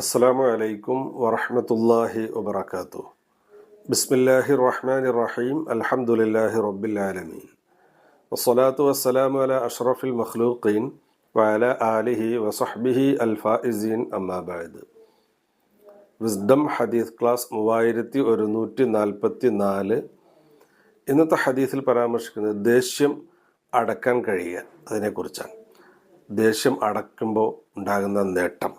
അസ്സാം വലൈക്കും വറഹമത്തല്ലാഹി വബർക്കാത്തു ബിസ്മില്ലാഹി റഹ്മാൻ റഹീം അൽഹംദുലില്ലാഹി റബ്ബിൽ ആലമീൻ വസ്സലാത്തു വസ്സലാമു അല അഷ്റഫിൽ മഖ്ലൂഖീൻ വഅല ആലിഹി വസഹ്ബിഹി അൽഫാഇസീൻ അമ്മാബായത് വിസ്ഡം ഹദീസ് ക്ലാസ് മൂവായിരത്തി ഒരുന്നൂറ്റി നാൽപ്പത്തി നാല് ഇന്നത്തെ ഹദീസിൽ പരാമർശിക്കുന്നത് ദേഷ്യം അടക്കാൻ കഴിയുക. അതിനെക്കുറിച്ചാണ്. ദേഷ്യം അടക്കുമ്പോൾ ഉണ്ടാകുന്ന നേട്ടം.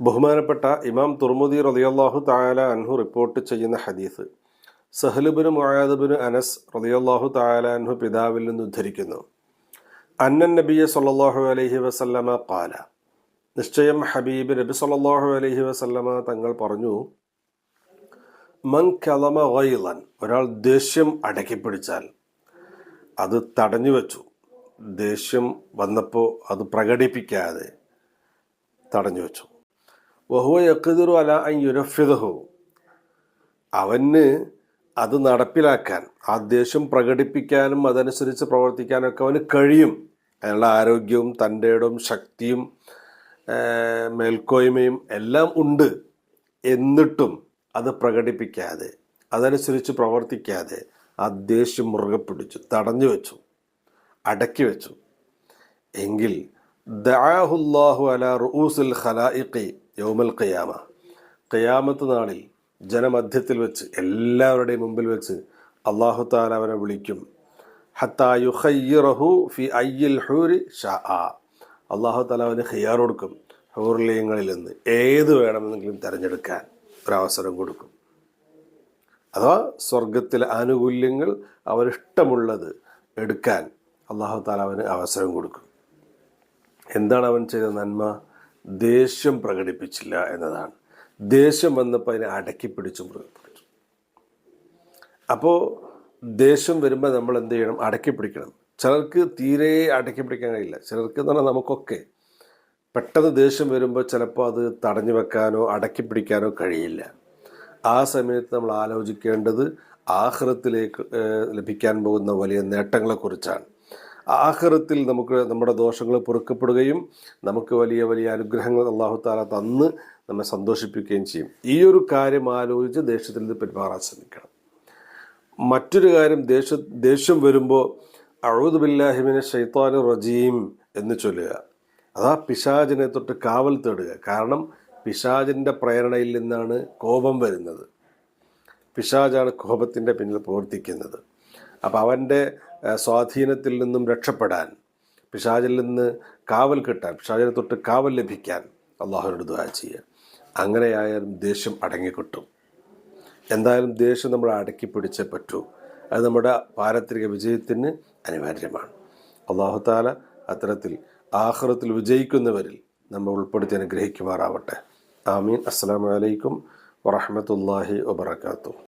ബഹുമാനപ്പെട്ട ഇമാം തുർമുദി റളിയല്ലാഹു തായാല അൻഹു റിപ്പോർട്ട് ചെയ്യുന്ന ഹദീസ് സഹലുബിന് മുയാദബിന് അനസ് റളിയല്ലാഹു തായാല അൻഹു പിതാവിൽ നിന്ന് ഉദ്ധരിക്കുന്നു. അന്നൻ നബിയ സല്ലാഹു അലഹി വസല്ലമ പാല നിശ്ചയം ഹബീബ് നബി സല്ലാഹു അലഹി വസല്ലമ തങ്ങൾ പറഞ്ഞു മൻ കലമ ഗൈലൻ ഒരാൾ ദേഷ്യം അടക്കിപ്പിടിച്ചാൽ അത് തടഞ്ഞു വെച്ചു ദേഷ്യം വന്നപ്പോൾ അത് പ്രകടിപ്പിക്കാതെ തടഞ്ഞു വെച്ചു. വഹുവ യക്കുതിറു അല അൻ യുനഫിദഹു. അവന് അത് നടപ്പിലാക്കാൻ ആ ദേഷ്യം പ്രകടിപ്പിക്കാനും അതനുസരിച്ച് പ്രവർത്തിക്കാനൊക്കെ അവന് കഴിയും. അതിനുള്ള ആരോഗ്യവും തന്റെ ഇടവും ശക്തിയും മേൽക്കോയ്മയും എല്ലാം ഉണ്ട്. എന്നിട്ടും അത് പ്രകടിപ്പിക്കാതെ അതനുസരിച്ച് പ്രവർത്തിക്കാതെ ആ ദേഷ്യം മുറുകെ പിടിച്ചു തടഞ്ഞു വെച്ചു. അടക്കി വെച്ചു. എങ്കിൽ ദാഹുല്ലാഹു അല റൂസുൽ ഖലായിഖി യൗമൽ ഖിയാമ. ഖിയാമത്ത് നാളിൽ ജനമധ്യത്തിൽ വെച്ച് എല്ലാവരുടെയും മുമ്പിൽ വെച്ച് അള്ളാഹു താല അവനെ വിളിക്കും. ഹത്തായുഹയ്യറഹു ഫി അയ്യിൽ ഹൂരി ഷാ അള്ളാഹു താല അവന് ഹിയാർ കൊടുക്കും ഹൂർലിയങ്ങളിൽ നിന്ന് ഏത് വേണമെന്നെങ്കിലും തിരഞ്ഞെടുക്കാൻ ഒരവസരം കൊടുക്കും. അഥവാ സ്വർഗത്തിലെ ആനുകൂല്യങ്ങൾ അവരിഷ്ടമുള്ളത് എടുക്കാൻ അള്ളാഹു താല അവന് അവസരം കൊടുക്കും. എന്താണ് അവൻ ചെയ്ത നന്മ? ദേഷ്യം പ്രകടിപ്പിച്ചില്ല എന്നതാണ്. ദേഷ്യം വന്നപ്പോൾ അതിനെ അടക്കി പിടിച്ചു പിടിച്ചു അപ്പോൾ ദേഷ്യം വരുമ്പോൾ നമ്മൾ എന്ത് ചെയ്യണം? അടക്കി പിടിക്കണം. ചിലർക്ക് തീരെ അടക്കി പിടിക്കാൻ കഴിയില്ല. ചിലർക്ക് എന്ന് പറഞ്ഞാൽ നമുക്കൊക്കെ പെട്ടെന്ന് ദേഷ്യം വരുമ്പോൾ ചിലപ്പോൾ അത് തടഞ്ഞു വെക്കാനോ അടക്കി പിടിക്കാനോ കഴിയില്ല. ആ സമയത്ത് നമ്മൾ ആലോചിക്കേണ്ടത് ആഹ്റത്തിലേക്ക് ലഭിക്കാൻ പോകുന്ന വലിയ നേട്ടങ്ങളെക്കുറിച്ചാണ് ആഹ്റത്തിൽ നമുക്ക് നമ്മുടെ ദോഷങ്ങൾ പൊറുക്കപ്പെടുകയും നമുക്ക് വലിയ വലിയ അനുഗ്രഹങ്ങൾ അള്ളാഹു താല തന്ന് നമ്മെ സന്തോഷിപ്പിക്കുകയും ചെയ്യും. ഈ ഒരു കാര്യം ആലോചിച്ച് ദേഷ്യത്തിൽ നിന്ന് പെരുമാറാൻ ശ്രമിക്കണം. മറ്റൊരു കാര്യം ദേഷ്യ ദേഷ്യം വരുമ്പോൾ അഴുദ് ബില്ലാഹിമിനെ ഷെയ്ത്താൻ റജീം എന്ന് ചൊല്ലുക. അതാ പിശാചിനെ തൊട്ട് കാവൽ തേടുക. കാരണം പിശാചിന്റെ പ്രേരണയിൽ നിന്നാണ് കോപം വരുന്നത്. പിശാജാണ് കോപത്തിന്റെ പിന്നിൽ പ്രവർത്തിക്കുന്നത്. അപ്പോൾ അവന്റെ സ്വാധീനത്തിൽ നിന്നും രക്ഷപ്പെടാൻ പിശാചിൽ നിന്ന് കാവൽ കിട്ടാൻ പിശാചിനെ തൊട്ട് കാവൽ ലഭിക്കാൻ അള്ളാഹുവിനോട് ദ്വാ ചെയ്യുക. അങ്ങനെയായാലും ദേഷ്യം അടങ്ങിക്കിട്ടും. എന്തായാലും ദേഷ്യം നമ്മൾ അടക്കി പിടിച്ചേ പറ്റൂ. അത് നമ്മുടെ പാരത്രിക വിജയത്തിന് അനിവാര്യമാണ്. അള്ളാഹു താല അത്തരത്തിൽ ആഹ്റത്തിൽ വിജയിക്കുന്നവരിൽ നമ്മൾ ഉൾപ്പെടുത്തി അനുഗ്രഹിക്കുമാറാവട്ടെ. ആമീൻ. അസ്സാം വലൈക്കും വറഹമത്തല്ലാഹി വബർക്കാത്തു